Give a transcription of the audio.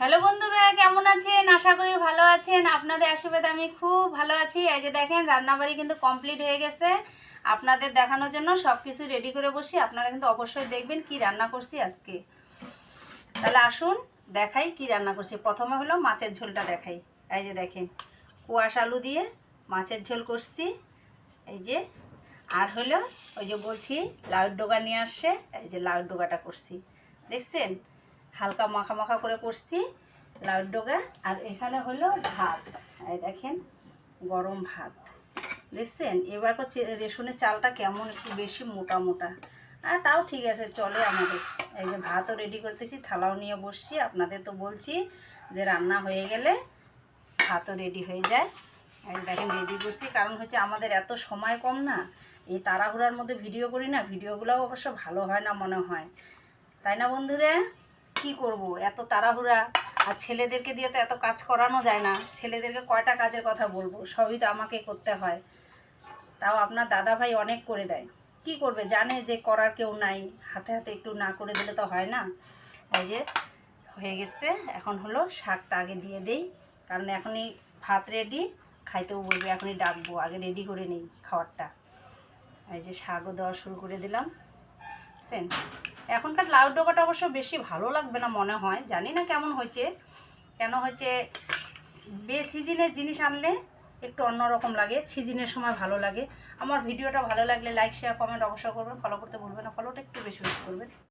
Hello বন্ধুরা, কেমন আছেন? আশা করি ভালো আছেন। আপনাদের আশীর্বাদে আমি খুব ভালো আছি। এই যে দেখেন, রান্নাবাড়ি কিন্তু কমপ্লিট হয়ে গেছে। আপনাদের দেখানোর জন্য সব কিছু রেডি করে বসি। আপনারা কিন্তু অবশ্যই দেখবেন কি রান্না করছি আজকে। তাহলে আসুন, দেখাই কি রান্না করছি। প্রথমে হলো মাছের ঝোলটা দেখাই। এই যে দেখেন, কুয়াশ আলু দিয়ে মাছের ঝোল করছি। এই যে, আর হলো ওই যে বলছি লাউর ডোগা নিয়ে আসছে। এই যে লাউর ডোগাটা করছি। দেখছেন? হালকা মাখা মাখা করে করছি ডোগা আর এখানে হলো ভাত। এই দেখেন, গরম ভাত। দেখছেন? এবার রেশনের চালটা কেমন একটু বেশি মোটা মোটা। আর তাও ঠিক আছে, চলে আমাদের। এই যে ভাতও রেডি করতেছি, থালাও নিয়ে বসছি। আপনাদের তো বলছি যে রান্না হয়ে গেলে ভাতও রেডি হয়ে যায়। দেখেন রেডি করছি। কারণ হচ্ছে আমাদের এত সময় কম না। এই তাড়াহুড়ার মধ্যে ভিডিও করি না ভিডিওগুলোও অবশ্য ভালো হয় না মনে হয়। তাই না বন্ধুরা? কি করব? এত তাড়াহুড়া। আর ছেলেদেরকে দিয়ে তো এত কাজ করানো যায় না। ছেলেদেরকে কয়টা কাজের কথা বলব? সবই তো আমাকে করতে হয়। তাও আপনার দাদা ভাই অনেক করে দেয়। কি করবে? জানে যে করার কেউ নাই। হাতে হাতে একটু না করে দিলে তো হয় না। এই যে, হয়ে গেছে। এখন হলো শাকটা আগে দিয়ে দেই। কারণ এখনই ভাত রেডি খাইতেও বলবে এখনই ডাকবো। আগে রেডি করে নিই খাবারটা এই যে শাকও দেওয়া শুরু করে দিলাম। সেন এখনকার লাউ ডোকাটা অবশ্য বেশি ভালো লাগবে না মনে হয়। জানি না কেমন হয়েছে। কেন হয়েছে বে সিজিনের জিনিস আনলে একটু অন্যরকম লাগে, সিজিনের সময় ভালো লাগে। আমার ভিডিওটা ভালো লাগলে লাইক শেয়ার কমেন্ট অবশ্যই করবেন। ফলো করতে ভুলবেন না। ফলোটা একটু বেশি বেশি করবেন।